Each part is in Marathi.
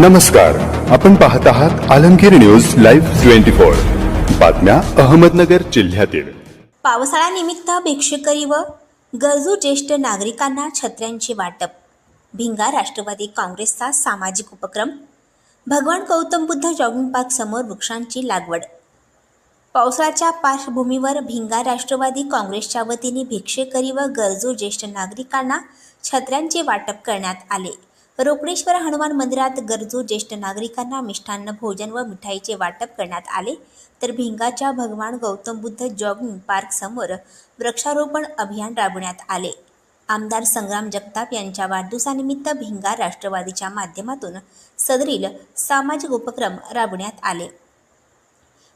नमस्कार आपण पाहत आहात Alamgir news live twenty four. बातम्या अहमदनगर जिल्ह्यातील. पावसाळ्यानिमित्त भिक्षेकरी व गरजू ज्येष्ठ नागरिकांना छत्र्यांचे वाटप. भिंगा राष्ट्रवादी काँग्रेसचा सामाजिक उपक्रम. भगवान गौतम बुद्ध जॉगिंग पार्क समोर वृक्षांची लागवड. पावसाळ्याच्या पार्श्वभूमीवर भिंगा राष्ट्रवादी काँग्रेसच्या वतीने भिक्षेकरी व गरजू ज्येष्ठ नागरिकांना छत्र्यांचे वाटप करण्यात आले. रोकडेश्वर हनुमान मंदिरात गरजू ज्येष्ठ नागरिकांना मिष्टान्न भोजन व मिठाईचे वाटप करण्यात आले. तर भिंगाच्या भगवान गौतम बुद्ध जॉगिंग पार्क समोर वृक्षारोपण अभियान राबवण्यात आले. आमदार संग्राम जगताप यांच्या वाढदिवसानिमित्त भिंगा राष्ट्रवादीच्या माध्यमातून सदरील सामाजिक उपक्रम राबवण्यात आले.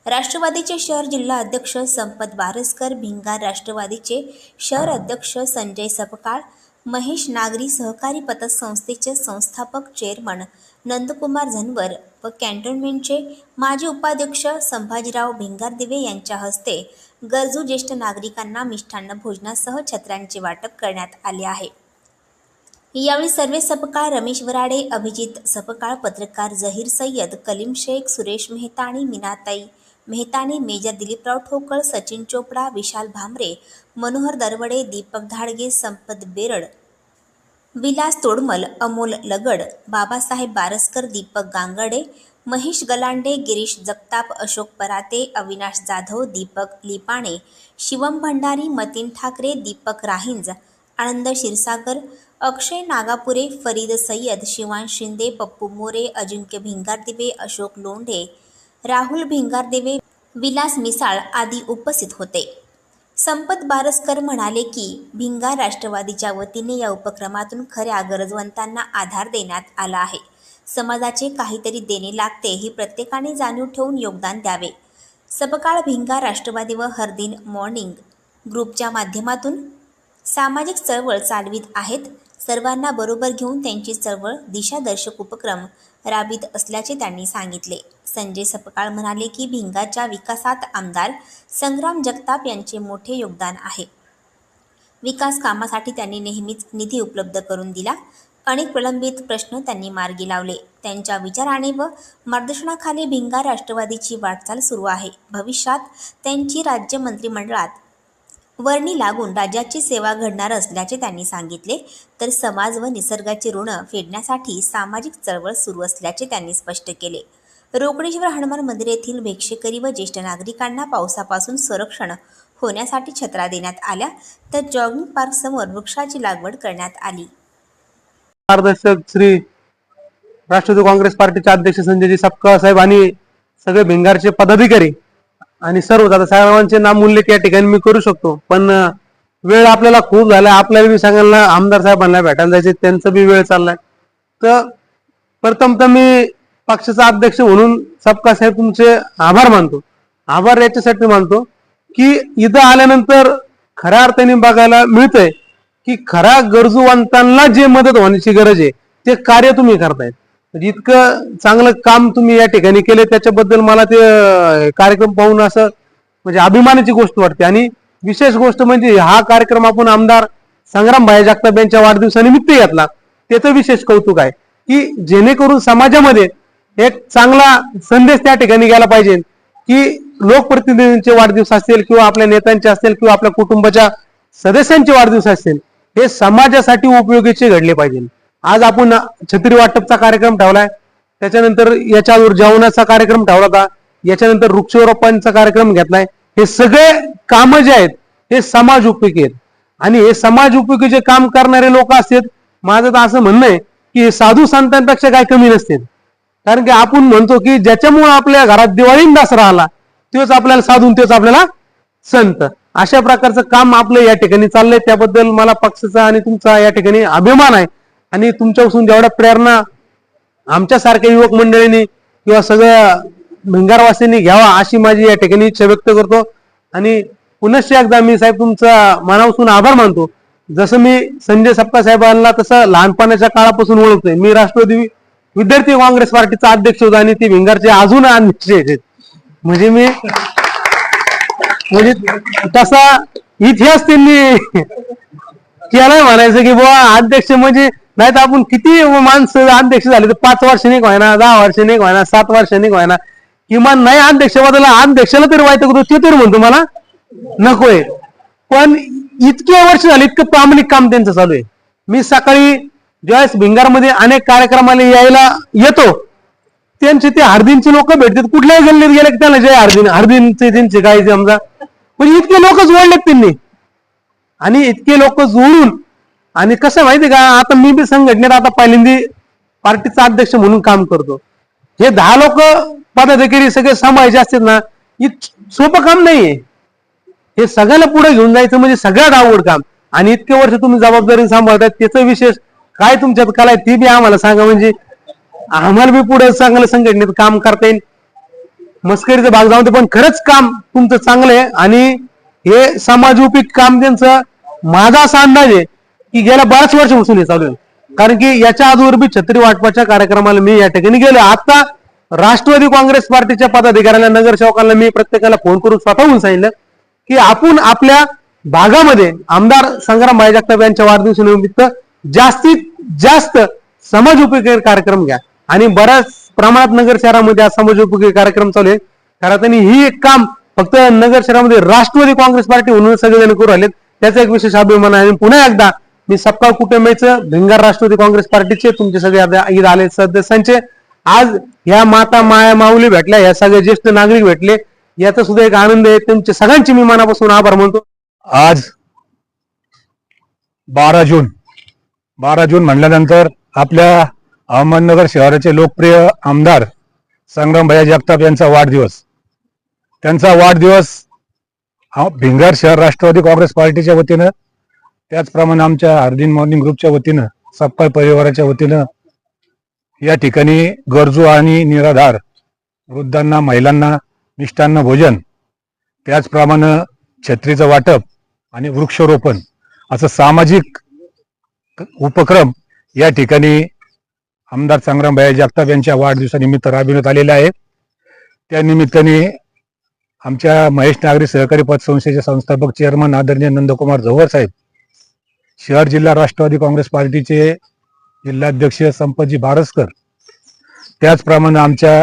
राष्ट्रवादीचे शहर जिल्हा अध्यक्ष संपत बारसकर भिंगार राष्ट्रवादीचे शहर अध्यक्ष संजय सपकाळ महेश नागरी सहकारी पतसंस्थेचे संस्थापक चेअरमन नंदकुमार झनवर व कॅन्टोन्मेंटचे माजी उपाध्यक्ष संभाजीराव भिंगारदिवे यांच्या हस्ते गरजू ज्येष्ठ नागरिकांना मिष्ठान्न भोजनासह छत्र्यांचे वाटप करण्यात आले आहे. यावेळी सर्वे सपकाळ रमेश वराडे अभिजित सपकाळ पत्रकार जहीर सय्यद कलीम शेख सुरेश मेहता आणि मीनाताई मेहताने मेजर दिलीपराव ठोकळ सचिन चोपडा विशाल भामरे मनोहर दरवडे दीपक धाडगे संपत बेरड विलास तोडमल अमोल लगड बाबासाहेब बारसकर दीपक गांगडे महेश गलांडे गिरीश जगताप अशोक पराते अविनाश जाधव दीपक लिपाणे शिवम भंडारी मतीन ठाकरे दीपक राहिंज आनंद क्षीरसागर अक्षय नागापुरे फरीद सय्यद शिवान शिंदे पप्पू मोरे अजिंक्य भिंगारदिवे अशोक लोंढे राहुल भिंगारदेवे विलास मिसाळ आदी उपस्थित होते. संपत बारसकर म्हणाले की भिंगार राष्ट्रवादीच्या वतीने या उपक्रमातून खऱ्या गरजवंतांना आधार देण्यात आला आहे. समाजाचे काहीतरी देणे लागते ही प्रत्येकाने जाणीव ठेवून योगदान द्यावे. सबकाळ भिंगार राष्ट्रवादी व हरदिन मॉर्निंग ग्रुपच्या माध्यमातून सामाजिक चळवळ चालवित आहेत. सर्वांना बरोबर घेऊन त्यांची चळवळ दिशादर्शक उपक्रम राबवित असल्याचे त्यांनी सांगितले. संजय सपकाळ म्हणाले की भिंगाच्या विकासात आमदार संग्राम जगताप यांचे मोठे योगदान आहे. विकास कामासाठी त्यांनी नेहमीच निधी उपलब्ध करून दिला. अनेक प्रलंबित प्रश्न त्यांनी मार्गी लावले. त्यांच्या विचाराने व मार्गदर्शनाखाली भिंगा राष्ट्रवादीची वाटचाल सुरू आहे. भविष्यात त्यांची राज्य मंत्रिमंडळात वर्णी लागून राज्याची सेवा घडणार असल्याचे त्यांनी सांगितले. तर समाज व निसर्गाची ऋण फेडण्यासाठी सामाजिक चळवळ सुरू असल्याचे त्यांनी स्पष्ट केले. रोकडेश्वर हनुमान मंदिर येथील भिक्षेकरी व ज्येष्ठ नागरिकांना पावसापासून संरक्षण होण्यासाठी छत्रा देण्यात आल्या. तर जॉगिंग पार्क समोर वृक्षाची लागवड करण्यात आली. मार्गदर्शक श्री राष्ट्रवादी काँग्रेस पार्टीचे अध्यक्ष संजयजी सपकाळ साहेब आणि सगळे भिंगारचे पदाधिकारी आणि सर्व आता सर्वांचे नाम उल्लेख या ठिकाणी मी करू शकतो. पण वेळ आपल्याला खूप झाला. आपल्याला बी सांगायला आमदार साहेबांना भेटायला जायचे त्यांचा बी वेळ चाललाय. तर प्रथम तर मी पक्षाचा अध्यक्ष म्हणून सबका साहेब तुमचे आभार मानतो. आभार याच्यासाठी मानतो की इथं आल्यानंतर खऱ्या अर्थाने बघायला मिळतंय की खऱ्या गरजूवंतांना जे मदत होण्याची गरज आहे ते कार्य तुम्ही करतायत. म्हणजे इतकं चांगलं काम तुम्ही या ठिकाणी केले त्याच्याबद्दल मला ते कार्यक्रम पाहून असं म्हणजे अभिमानाची गोष्ट वाटते. आणि विशेष गोष्ट म्हणजे हा कार्यक्रम आपण आमदार संग्राम भाई जगताप यांच्या वाढदिवसानिमित्त घेतला. त्याचं विशेष कौतुक आहे की जेणेकरून समाजामध्ये एक चांगला संदेश त्या ठिकाणी गेला पाहिजे की लोकप्रतिनिधींचे वाढदिवस असतील किंवा आपल्या नेत्यांचे असतील किंवा आपल्या कुटुंबाच्या सदस्यांचे वाढदिवस असतील हे समाजासाठी उपयोगीचे घडले पाहिजे. आज आपण छत्री वाटपचा कार्यक्रम ठेवलाय. त्याच्यानंतर याच्यावर जेवणाचा कार्यक्रम ठेवला होता. याच्यानंतर वृक्षारोपणचा कार्यक्रम घेतलाय. हे सगळे कामं जे आहेत हे समाज उपयोगी आहेत. आणि हे समाज उपयोगी जे काम करणारे लोक असतात माझं तर असं म्हणणं आहे की हे साधू संतांपेक्षा काय कमी नसतील. कारण की आपण म्हणतो की ज्याच्यामुळे आपल्या घरात दिवाळी दसरा आला तोच आपल्याला साधून तोच आपल्याला संत. अशा प्रकारचं काम आपलं या ठिकाणी चाललंय. त्याबद्दल मला पक्षाचा आणि तुमचा या ठिकाणी अभिमान आहे. आणि तुमच्यापासून जेवढ्या प्रेरणा आमच्यासारख्या युवक मंडळींनी किंवा सगळ्या भिंगारवासींनी घ्यावा अशी माझी या ठिकाणी इच्छा व्यक्त करतो. आणि पुनश्च एकदा मी साहेब तुमचा मनापासून आभार मानतो. जसं मी संजय सप्पा साहेबांना तसं लहानपणाच्या काळापासून ओळखतोय. मी राष्ट्रवादी विद्यार्थी काँग्रेस पार्टीचा अध्यक्ष होता आणि ते भिंगारचे अजून अध्यक्ष आहेत. म्हणजे मी म्हणजे तसा इतिहास त्यांनी केलाय म्हणायचं की बुवा अध्यक्ष म्हणजे नाही तर आपण किती माणसं अध्यक्ष झाले तर पाच वर्षांनी का व्हायना दहा वर्षांनी का व्हायना सात वर्षांनी का व्हायना किमान नाही अध्यक्ष बदला अध्यक्षाला तरी वाईट करतो ते तरी म्हणतो मला नकोय. पण इतके वर्ष झाले इतकं प्रामाणिक काम त्यांचं चालू आहे. मी सकाळी ज्यावेळेस भिंगारमध्ये अनेक कार्यक्रमाला यायला येतो त्यांचे ते हरदीनचे लोक भेटतात. कुठल्याही गल्लीत गेले की त्याला जय हरदीन हरदीनचे त्यांचे काय समजा पण इतके लोक जोडलेत त्यांनी. आणि इतके लोक जोडून आणि कसं माहिती का? आता मी बी संघटनेत आता पहिल्यांदा पार्टीचा अध्यक्ष म्हणून काम करतो. हे दहा लोक पदाधिकारी सगळे सांभाळायचे असतात ना इत सोपं काम नाहीये. हे सगळ्याला पुढे घेऊन जायचं म्हणजे सगळ्यात आवड काम. आणि इतके वर्ष तुम्ही जबाबदारी सांभाळतात त्याचं विशेष काय तुमच्यात कला आहे? ती बी आम्हाला सांगा म्हणजे आम्हाला बी पुढे चांगलं संघटनेत काम करता येईल. मस्करीचा भाग जाऊन दे पण खरंच काम तुमचं चांगलं आहे आणि हे समाज समाजोपयोगी काम त्यांचं माझा असा अंदाज आहे की गेल्या बऱ्याच वर्षापासून हे चालू आहे. कारण की याच्या अगोदर बी छत्री वाटपाच्या कार्यक्रमाला मी या ठिकाणी गेलो. आता राष्ट्रवादी काँग्रेस पार्टीच्या पदाधिकाऱ्यांना नगरसेवकांना मी प्रत्येकाला फोन करून स्वतःहून सांगितलं की आपण आपल्या भागामध्ये आमदार संग्राम भाई जगताप यांच्या वाढदिवसानिमित्त जास्तीत जास्त समाज उपयोगी कार्यक्रम घ्या. आणि बऱ्याच प्रमाणात नगर शहरामध्ये आज समाजोपयोगी कार्यक्रम चालू आहे खरं त्यांनी ही एक काम फक्त नगर शहरामध्ये राष्ट्रवादी काँग्रेस पार्टी म्हणून सगळेजण करू राहिलेत. त्याचा एक विशेष अभिमान आहे. आणि पुन्हा एकदा मी सपकाळ कुटुंबाचं भिंगार राष्ट्रवादी काँग्रेस पार्टीचे तुमचे सगळे ईद आले सदस्यांचे. आज ह्या माता माया माऊली भेटल्या ह्या सगळे ज्येष्ठ नागरिक भेटले. याचा सुद्धा एक आनंद आहे. तुमचे सगळ्यांचे मी मनापासून आभार मानतो. आज बारा जून बारा जून म्हणल्यानंतर आपल्या अहमदनगर शहराचे लोकप्रिय आमदार संग्रामभैया जगताप यांचा वाढदिवस. त्यांचा वाढदिवस हा भिंगार शहर राष्ट्रवादी काँग्रेस पार्टीच्या वतीनं त्याचप्रमाणे आमच्या हार्दिन मॉर्निंग ग्रुपच्या वतीनं सपकाळ परिवाराच्या वतीनं या ठिकाणी गरजू आणि निराधार वृद्धांना महिलांना मिष्टान्न भोजन त्याचप्रमाणे छत्रीचं वाटप आणि वृक्षारोपण असं सामाजिक उपक्रम या ठिकाणी आमदार संग्रामभाई जगताप यांच्या वाढदिवसानिमित्त राबविण्यात आलेले आहे. त्या निमित्ताने आमच्या महेश नागरी सहकारी पतसंस्थेचे संस्थापक चेअरमन आदरणीय नंदकुमार झोवर साहेब शहर जिल्हा राष्ट्रवादी काँग्रेस पार्टीचे जिल्हाध्यक्ष संपतजी भारसकर त्याचप्रमाणे आमच्या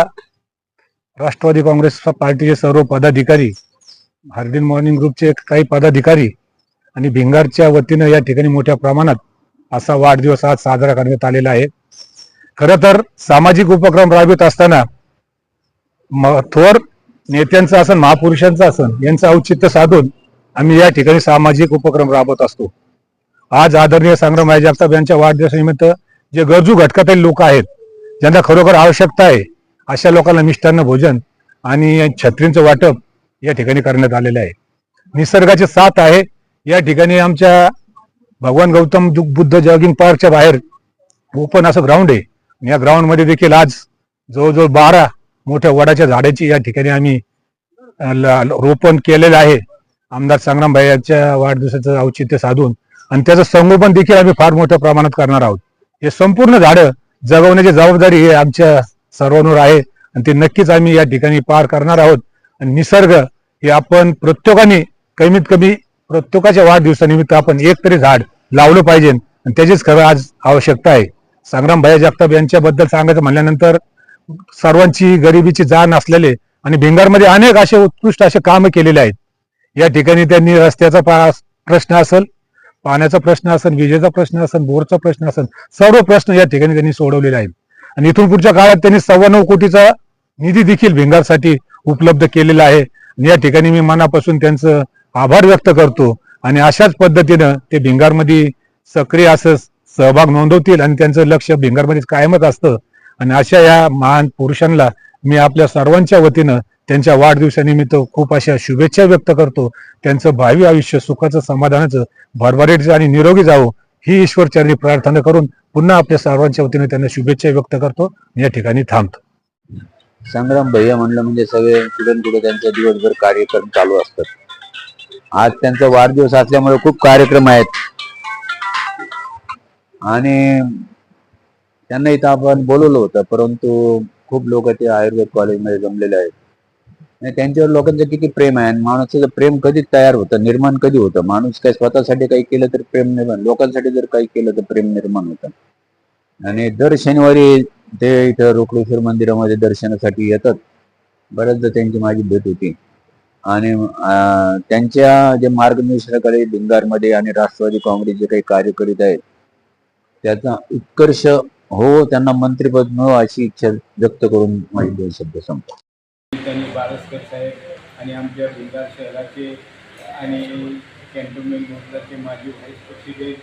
राष्ट्रवादी काँग्रेस पार्टीचे सर्व पदाधिकारी हार्दिन मॉर्निंग ग्रुपचे काही पदाधिकारी आणि भिंगारच्या वतीनं या ठिकाणी मोठ्या प्रमाणात असा वाढदिवस आज साजरा करण्यात आलेला आहे. खरं तर सामाजिक उपक्रम राबवित असताना म- थोर नेत्यांचं असन महापुरुषांचं असन यांचं औचित्य साधून आम्ही या ठिकाणी सामाजिक उपक्रम राबवत असतो. आज आदरणीय संग्राम जगताप यांच्या वाढदिवसानिमित्त जे गरजू घटकातील लोक आहेत ज्यांना खरोखर आवश्यकता आहे अशा लोकांना मिष्टान्न भोजन आणि छत्रींचं वाटप या ठिकाणी करण्यात आलेलं आहे. निसर्गाचे साथ आहे या ठिकाणी आमच्या भगवान गौतम बुद्ध जॉगिंग पार्कच्या बाहेर ओपन असं ग्राउंड आहे. या ग्राउंडमध्ये देखील आज जवळजवळ बारा मोठ्या वडाच्या झाडाची या ठिकाणी आम्ही ल- रोपण केलेलं आहे. आमदार संग्रामभाई यांच्या वाढदिवसाचं औचित्य साधून. आणि त्याचं संगोपन देखील आम्ही फार मोठ्या प्रमाणात करणार आहोत. हे संपूर्ण झाडं जगवण्याची जबाबदारी हे आमच्या सर्वांवर आहे. आणि ते नक्कीच आम्ही या ठिकाणी पार करणार आहोत. आणि निसर्ग हे आपण प्रत्येकाने कमीत कमी प्रत्येकाच्या वाढदिवसानिमित्त आपण एक तरी झाड लावलं पाहिजे. आणि त्याचीच खरं आज आवश्यकता आहे. संग्राम भैया जगताप यांच्याबद्दल सांगायचं म्हणल्यानंतर सर्वांची गरिबीची जाण असलेले आणि भिंगारमध्ये अनेक असे उत्कृष्ट असे कामं केलेले आहेत. या ठिकाणी त्यांनी रस्त्याचा पा- प्रश्न असेल पाण्याचा प्रश्न असेल विजेचा प्रश्न असेल बोरचा प्रश्न असेल सर्व प्रश्न या ठिकाणी त्यांनी सोडवलेले आहेत. आणि इथून पुढच्या काळात त्यांनी सव्वा नऊ कोटीचा निधी देखील भिंगारसाठी उपलब्ध केलेला आहे. आणि या ठिकाणी मी मनापासून त्यांचं आभार व्यक्त करतो. आणि अशाच पद्धतीनं ते भिंगारमध्ये सक्रिय असं सहभाग नोंदवतील आणि त्यांचं लक्ष भिंगारमध्येच कायमच असतं. आणि अशा या महान पुरुषांना मी आपल्या सर्वांच्या वतीनं त्यांच्या वाढदिवसानिमित्त खूप अशा शुभेच्छा व्यक्त करतो. त्यांचं भावी आयुष्य सुखाचं समाधानाचं भरभराटीचं आणि निरोगी जावं ही ईश्वरचरणी प्रार्थना करून पुन्हा आपल्या सर्वांच्या वतीने त्यांना शुभेच्छा व्यक्त करतो. या ठिकाणी थांबतो. संग्राम भैया म्हणलं म्हणजे सगळे कुठे कुठे त्यांचं दिवसभर कार्यक्रम चालू असतात. आज त्यांचा वाढदिवस असल्यामुळे खूप कार्यक्रम आहेत. आणि त्यांना इथं आपण बोलवलं होतं परंतु खूप लोक ते आयुर्वेद कॉलेजमध्ये जमलेले आहेत. आणि त्यांच्यावर लोकांचं किती प्रेम आहे आणि माणसाचं प्रेम कधी तयार होतं निर्माण कधी होतं? माणूस काय स्वतःसाठी काही केलं तर प्रेम निर्माण लोकांसाठी जर काही केलं तर प्रेम निर्माण होतं. आणि दर शनिवारी ते इथं रोकडेश्वर मंदिरामध्ये दर्शनासाठी येतात. बऱ्याचदा त्यांची माझी भेट होती. आणि त्यांच्या जे मार्गदर्शनाकडे भिंगारमध्ये आणि राष्ट्रवादी काँग्रेस जे काही कार्य करीत आहेत त्याचा उत्कर्ष हो त्यांना मंत्रिपद मिळो अशी इच्छा व्यक्त करून माझे दोन शब्द संपतो त्यांनी बारसकर साहेब आणि आमच्या भिंगार शहराचे आणि कॅन्टोन्मेंट मंडळाचे माजी व्हाईस प्रेसिडेंट